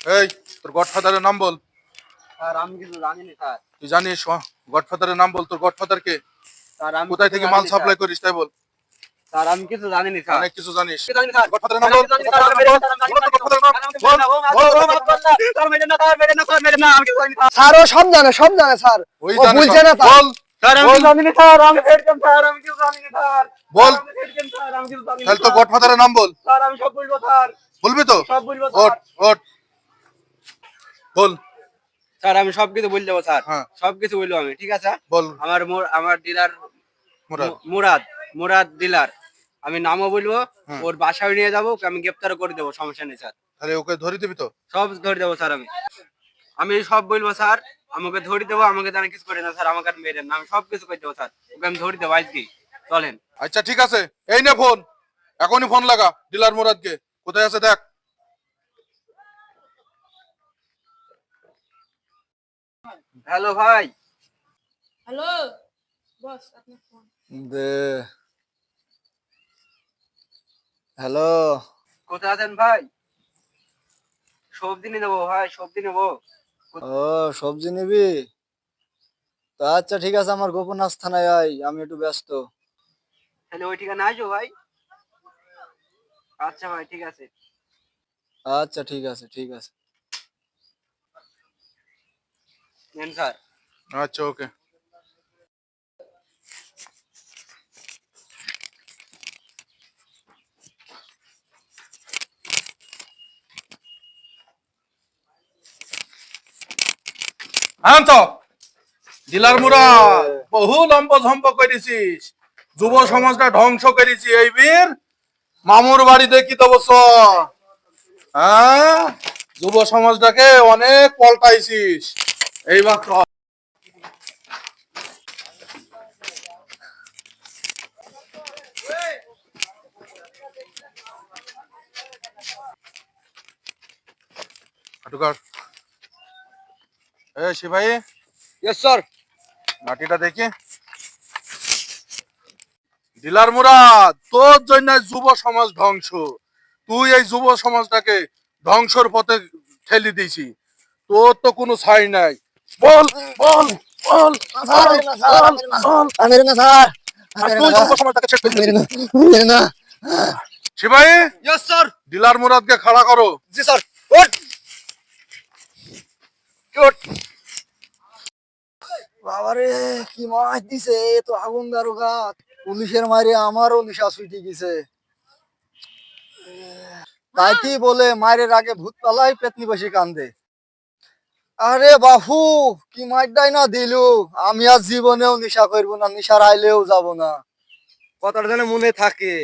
এই তোর গডফাদারের নাম বল স্যার আমি কিছু জানি না স্যার তুই জানিস গডফাদারের নাম বল তোর গডফাদার কে স্যার আমি কোথায় থেকে মাল সাপ্লাই করিস তাই বল স্যার আমি কিছু জানি না স্যার অনেক কিছু জানিস। গডফাদারের নাম বল স্যার, ও সব জানে সব জানে স্যার ও সব। না বল তাহলে তোর গডফাদারের নাম বলব, তো সব বলব, বল। স্যার আমি সব কিছু বলে দেবো স্যার। হ্যাঁ। সব বলব আমি ঠিক আছে? বল। আমার মোর- আমার ডিলার মুরাদ। মুরাদ মুরাদ ডিলার আমি নামও বলব হুম। ওর বাসায় নিয়ে যাব ওকে আমি গ্রেপ্তার করে দেবো সমস্যা নেই স্যার। তাহলে ওকে ধরে দিবি তো? সব ধরে দেবো স্যার আমি। আমি সব বলব স্যার আমাকে ধরে দেবো আমাকে জানা কিছু করে না স্যার আমাকে আর মেরেন না আমি সব কিছু করে দেবো স্যার। ওকে আমি ধরে দেবো আজকে চলেন। আচ্ছা ঠিক আছে। এই নে ফোন এখনই ফোন লাগা ডিলার মুরাদকে। কোথায় আছে দেখ? হ্যালো ভাই। হ্যালো বস আপনার ফোন। দে। হ্যালো। কোথায় আছেন ভাই? সবজি নিয়ে দেবো ভাই সবজি নেব। ও সবজি নিবি? তো আচ্ছা ঠিক আছে আমার গোপন আস্থানায় আয় আমি একটু ব্যস্ত। তাহলে ওই ঠিকানা আসো ভাই। আচ্ছা ভাই ঠিক আছে। আচ্ছা ঠিক আছে ঠিক আছে। নেন আচ্ছা ওকে মুরা বহু লম্ব ঝম্প করেছিস যুব সমাজটা ধ্বংস করেছি এই বীর মামুর বাড়িতে কি তো হ্যাঁ যুব সমাজটাকে অনেক পল্টাইছিস। এইবার চল। হাঁটুকার এ শিভাই ইয়েস স্যার লাঠিটা দেখি। ডিলার মুরাদ তোর জন্য যুব সমাজ ধ্বংস। তুই এই যুব সমাজটাকে ধ্বংসর পথে ঠেলি দিয়েছি। তোর তো কোনো ছাই নাই। বল বল বল বল। না স্যার আর তুই যুব সমাজটাকে ছেড়ে দিয়েছিস। মেরে না শিবাই ইয়েস স্যার ডিলার মুরাদকে খাড়া করো। জি স্যার ওঠ ওঠ বাবারে কি মাছ দিছে? এ তো আগুন দারোগা পুলিশের মারে আমারও নিশা ছুটি গেছে। তাই কি বলে মায়ের আগে ভূত পালাই পেতনি বসে কান্দে। আরে বাহু কি মাইটাই না দিলু? আমি আর জীবনেও নিশা করব না নিশার আইলেও যাব না। কথাটা যেন মনে থাকে।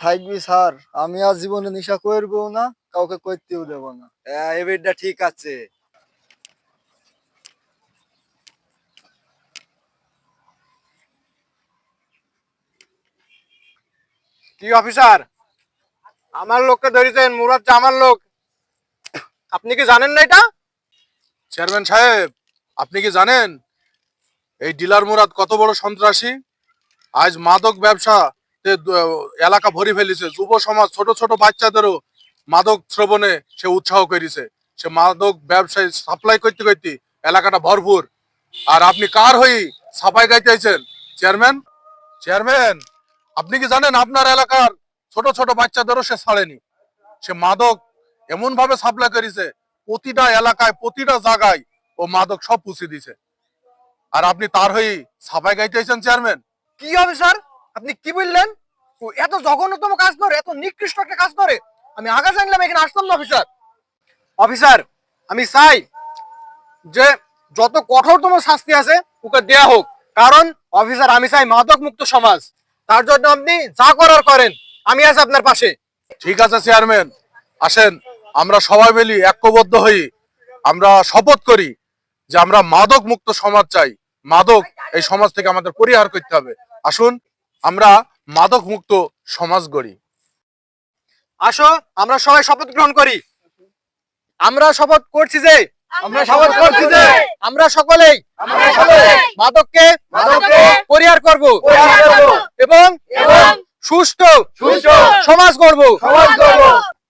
থাকবি স্যার, আমি আর জীবনে নিশা করব না, কাউকে করতেও দেব না। এবারটা ঠিক আছে। কি অফিসার? আমার লোককে ধরেছেন, মুরাদ আমার লোক। আপনি কি জানেন না এটা? চেয়ারম্যান সাহেব, আপনি কি জানেন এই ডিলার মুরাদ কত বড় সন্ত্রাসী? আজ মাদক ব্যবসা এলাকা ভরি ফেলেছে। যুব সমাজ, ছোট ছোট বাচ্চাদেরও মাদক শ্রবণে সে উৎসাহ করেছে। সে মাদক ব্যবসায় সাপ্লাই করতে করতে এলাকাটা ভরপুর। আর আপনি কার হয়ে সাফাই গাইতেছেন চেয়ারম্যান? চেয়ারম্যান, আপনি কি জানেন আপনার এলাকার ছোট ছোট বাচ্চাদেরও সে ছাড়েনি? সে মাদক এমন ভাবে সাপ্লাই করেছে প্রতিটা এলাকায় প্রতিটা জায়গায় ও মাদক সব পুষে দিছে আর আপনি তার হয়ে সাফাই গাইতেছেন চেয়ারম্যান? কি অফিসার আপনি কি বললেন? ও এত জঘন্যতম কাজ করে এত নিকৃষ্ট একটা কাজ করে। আমি আগে জানলাম এখানে আসতাম না অফিসার। অফিসার আমি চাই যে যত কঠোরতম শাস্তি আছে ওকে দেয়া হোক। কারণ অফিসার আমি চাই মাদক মুক্ত সমাজ। তার জন্য আপনি যা করার করেন আমি আছি আপনার পাশে। ঠিক আছে চেয়ারম্যান। আসেন। আমরা সবাই মিলি ঐক্যবদ্ধ হই। আমরা শপথ করি যে আমরা মাদক মুক্ত সমাজ চাই। মাদক এই সমাজ থেকে আমাদের পরিহার করতে হবে। আসুন আমরা মাদক মুক্ত সমাজ গড়ি। আসো আমরা সবাই শপথ গ্রহণ করি। আমরা শপথ করছি যে আমরা শপথ করছি যে আমরা সকলেই মাদককে মাদককে পরিহার করব। এবং সুস্থ সমাজ করব সমাজ গড়ব।